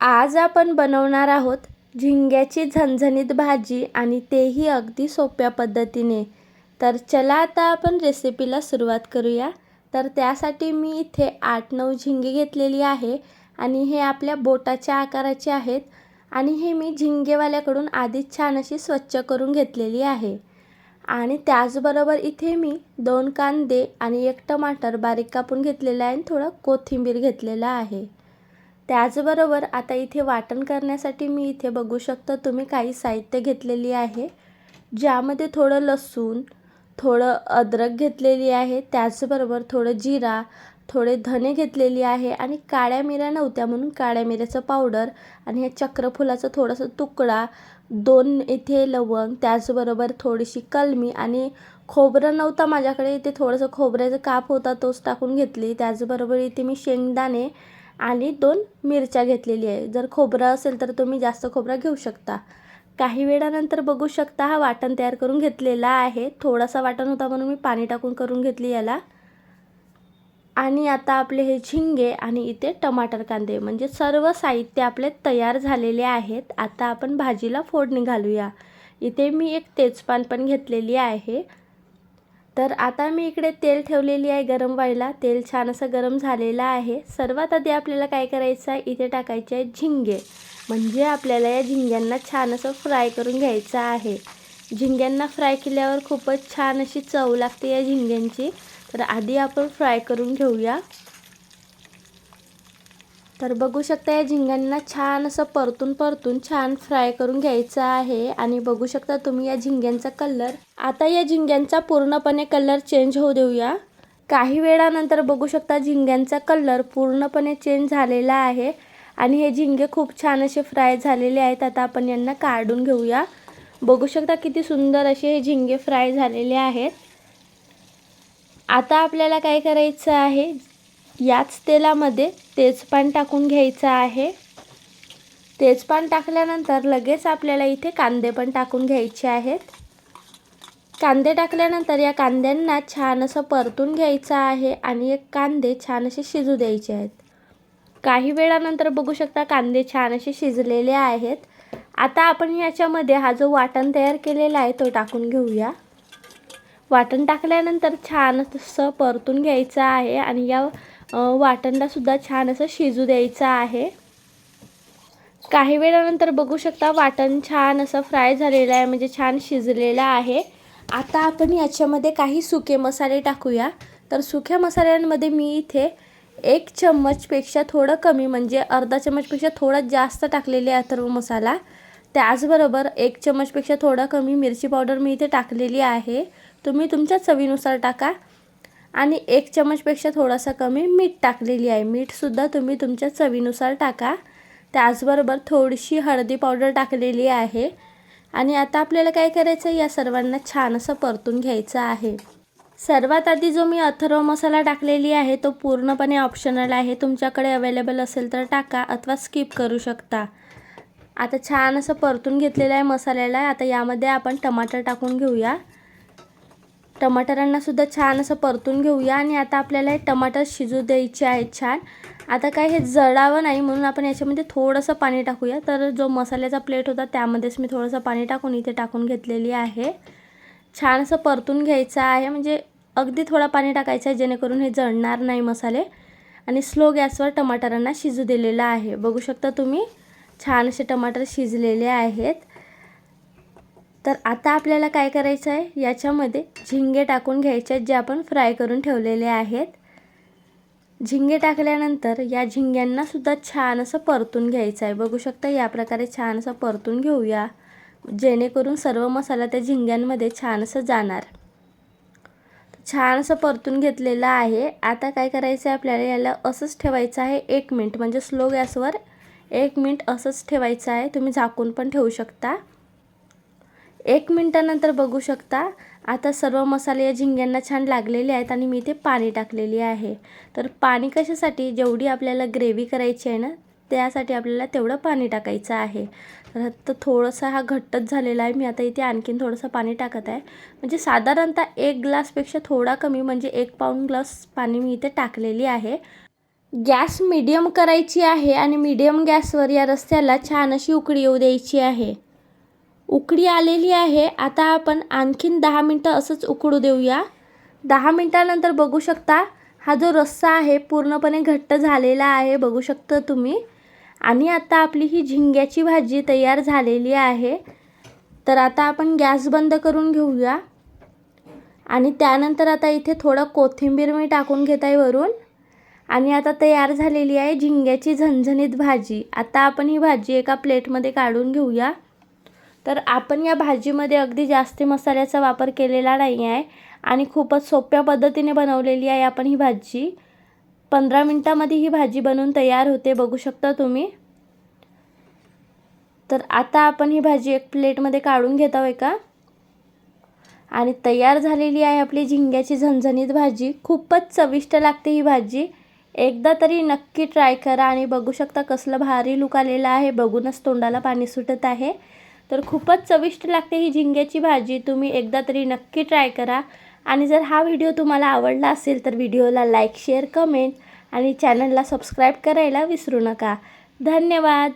आज आपण बनवणार आहोत झिंग्याची झणझणीत भाजी आणि तेही अगदी सोप्या पद्धतीने. तर चला आता आपण रेसिपीला सुरुवात करूया. तर त्यासाठी मी इथे आठ नऊ झिंगे घेतलेली आहे आणि हे आपल्या बोटाच्या आकाराचे आहेत आणि हे मी झिंगेवाल्याकडून आधीच छान अशी स्वच्छ करून घेतलेली आहे. आणि त्याचबरोबर इथे मी दोन कांदे आणि एक टमाटर बारीक कापून घेतलेला आहे आणि थोडं कोथिंबीर घेतलेलं आहे. त्याचबरोबर आता इथे वाटण करण्यासाठी मी इथे बघू शकता तुम्ही काही साहित्य घेतलेली आहे. ज्यामध्ये थोडं लसूण थोडं अद्रक घेतलेली आहे. त्याचबरोबर थोडं जिरा थोडे धने घेतलेली आहे आणि काळ्या मिऱ्या नव्हत्या म्हणून काळ्या मिऱ्याचं पावडर आणि हे चक्रफुलाचा थोडंसं तुकडा दोन इथे लवंग त्याचबरोबर थोडीशी कलमी आणि खोबरं नव्हता माझ्याकडे. इथे थोडंसं खोबऱ्याचा काप होता तोच टाकून घेतली. त्याचबरोबर इथे मी शेंगदाणे आणि दोन मिरच्या घेतलेली आहे. जर खोबरं असेल तर तुम्ही जास्त खोबरं घेऊ शकता. काही वेळानंतर बघू शकता हा वाटण तयार करून घेतलेला आहे. थोडासा वाटण होता म्हणून मी पाणी टाकून करून घेतली याला. आणि आता आपले हे झिंगे आणि इथे टमाटर कांदे म्हणजे सर्व साहित्य आपले तयार झालेले आहेत. आता आपण भाजीला फोडणी घालूया. इथे मी एक तेजपान पण घेतलेली आहे. तर आता मी इकडे तेल ठेवलेली आहे गरम व्हायला. तेल छान असं गरम झालेलं आहे. सर्वात आधी आपल्याला काय करायचं आहे? इथे टाकायचे आहे झिंगे. म्हणजे आपल्याला या झिंग्यांना छान असं फ्राय करून घ्यायचं आहे. झिंग्यांना फ्राय केल्यावर खूपच छान अशी चव लागते या झिंग्यांची. तर आधी आपण फ्राय करून घेऊया. तर बघू शकता या झिंग्यांना छान असं परतून परतून छान फ्राय करून घ्यायचं आहे. आणि बघू शकता तुम्ही या झिंग्यांचा कलर. आता या झिंग्यांचा पूर्णपणे कलर चेंज होऊ देऊया. काही वेळानंतर बघू शकता झिंग्यांचा कलर पूर्णपणे चेंज झालेला आहे. आणि हे झिंगे खूप छान असे फ्राय झालेले आहेत. आता आपण यांना काढून घेऊया. बघू शकता किती सुंदर असे हे झिंगे फ्राय झालेले आहेत. आता आपल्याला काय करायचं आहे? याच तेलामध्ये तेजपान टाकून घ्यायचं आहे. तेजपान टाकल्यानंतर लगेच आपल्याला इथे कांदे पण टाकून घ्यायचे आहेत. कांदे टाकल्यानंतर या कांद्यांना छान असं परतून घ्यायचं आहे आणि एक कांदे छान असे शिजू द्यायचे आहेत. काही वेळानंतर बघू शकता कांदे छान असे शिजलेले आहेत. आता आपण याच्यामध्ये हा जो वाटण तयार केलेला आहे तो टाकून घेऊया. वाटण टाकल्यानंतर छान असं परतून घ्यायचं आहे आणि या वाटणलासुद्धा छान असं शिजू द्यायचं आहे. काही वेळानंतर बघू शकता वाटण छान असं फ्राय झालेलं आहे म्हणजे छान शिजलेलं आहे. आता आपण याच्यामध्ये काही सुके मसाले टाकूया. तर सुक्या मसाल्यांमध्ये मी इथे एक चम्मचपेक्षा थोडं कमी म्हणजे अर्धा चम्मचपेक्षा थोडा जास्त टाकलेले अथर्व मसाला. त्याचबरोबर एक चम्मचपेक्षा थोडा कमी मिरची पावडर मी इथे टाकलेली आहे. तुम्ही तुमच्या चवीनुसार टाका. आणि एक चमचपेक्षा थोडासा कमी मीठ टाकलेली आहे. मीठसुद्धा तुम्ही तुमच्या चवीनुसार टाका. त्याचबरोबर थोडीशी हळदी पावडर टाकलेली आहे. आणि आता आपल्याला काय करायचं आहे या सर्वांना छान असं परतून घ्यायचं आहे. सर्वात आधी जो मी अथर्व मसाला टाकलेली आहे तो पूर्णपणे ऑप्शनल आहे. तुमच्याकडे अवेलेबल असेल तर टाका अथवा स्किप करू शकता. आता छान असं परतून घेतलेलं आहे मसाल्याला. आता यामध्ये आपण टमाटर टाकून घेऊया. टमाटरांना सुद्धा छान असं परतून घेऊया आणि आता आपल्याला हे टमाटर शिजू द्यायचे आहेत छान. आता काय हे जळावं नाही म्हणून आपण याच्यामध्ये थोडंसं पाणी टाकूया. तर जो मसाल्याचा प्लेट होता त्यामध्येच मी थोडंसं पाणी टाकून इथे टाकून घेतलेली आहे. छान असं परतून घ्यायचं आहे. म्हणजे अगदी थोडा पाणी टाकायचं आहे जेणेकरून हे जळणार नाही मसाले. आणि स्लो गॅसवर टमाटरांना शिजू दिलेलं आहे. बघू शकता तुम्ही छान असे टमाटर शिजलेले आहेत. तर आता आपल्याला काय करायचं आहे? याच्यामध्ये झिंगे टाकून घ्यायचे आहेत जे आपण फ्राय करून ठेवलेले आहेत. झिंगे टाकल्यानंतर या झिंग्यांनासुद्धा छान असं परतून घ्यायचं आहे. बघू शकता या प्रकारे छान असं परतून घेऊया जेणेकरून सर्व मसाला त्या झिंग्यांमध्ये छान असं जाणार. छान असं परतून घेतलेलं आहे. आता काय करायचं आहे आपल्याला? याला असंच ठेवायचं आहे एक मिनिट. म्हणजे स्लो गॅसवर एक मिनिट असंच ठेवायचं आहे. तुम्ही झाकून पण ठेवू शकता. एक मिनटानंतर बघू शकता. आता सर्व मसाले या झिंग्यांना छान लागलेले आहेत आणि मी इथे पाणी टाकलेली आहे. तर पाणी कशासाठी? जेवढी आपल्याला ग्रेव्ही करायची आहे ना त्यासाठी आपल्याला तेवढं पाणी टाकायचं आहे. तर आता थोडंसं हा घट्टच झालेला आहे. मी आता इथे आणखीन थोडंसं पाणी टाकत आहे. म्हणजे साधारणतः एक ग्लासपेक्षा थोडा कमी म्हणजे एक पाऊण ग्लास पाणी मी इथे टाकलेली आहे. गॅस मीडियम करायची आहे आणि मीडियम गॅसवर या रस्त्याला छान अशी उकळी येऊ द्यायची आहे. उकडी आलेली आहे. आता आपण आणखीन दहा मिनटं असंच उकडू देऊया. दहा मिनटानंतर बघू शकता हा जो रस्सा आहे पूर्णपणे घट्ट झालेला आहे बघू शकता तुम्ही. आणि आता आपली ही झिंग्याची भाजी तयार झालेली आहे. तर आता आपण गॅस बंद करून घेऊया. आणि त्यानंतर आता इथे थोडं कोथिंबीर मी टाकून घेत आहे वरून. आणि आता तयार झालेली आहे झिंग्याची झणझणीत भाजी. आता आपण ही भाजी एका प्लेटमध्ये काढून घेऊया. तर आपण या भाजीमध्ये अगदी जास्त मसाल्याचा वापर केलेला नाही आहे. आणि खूपच सोप्या पद्धतीने बनवलेली आहे आपण ही भाजी. पंधरा मिनटामध्ये ही भाजी बनवून तयार होते बघू शकता तुम्ही. तर आता आपण ही भाजी एक प्लेटमध्ये काढून घेत आहोत का आणि तयार झालेली आहे आपली झिंग्याची झणझणीत भाजी. खूपच चविष्ट लागते ही भाजी. एकदा तरी नक्की ट्राय करा आणि बघू शकता कसलं भारी लुक आलेलं आहे. बघूनच तोंडाला पाणी सुटत आहे. तर खूपच चविष्ट लागते ही झिंग्याची भाजी. तुम्ही एकदा तरी नक्की ट्राय करा. आणि जर हा व्हिडिओ तुम्हाला आवडला असेल तर व्हिडिओला लाईक शेअर कमेंट आणि चॅनलला सबस्क्राईब करायला विसरू नका. धन्यवाद.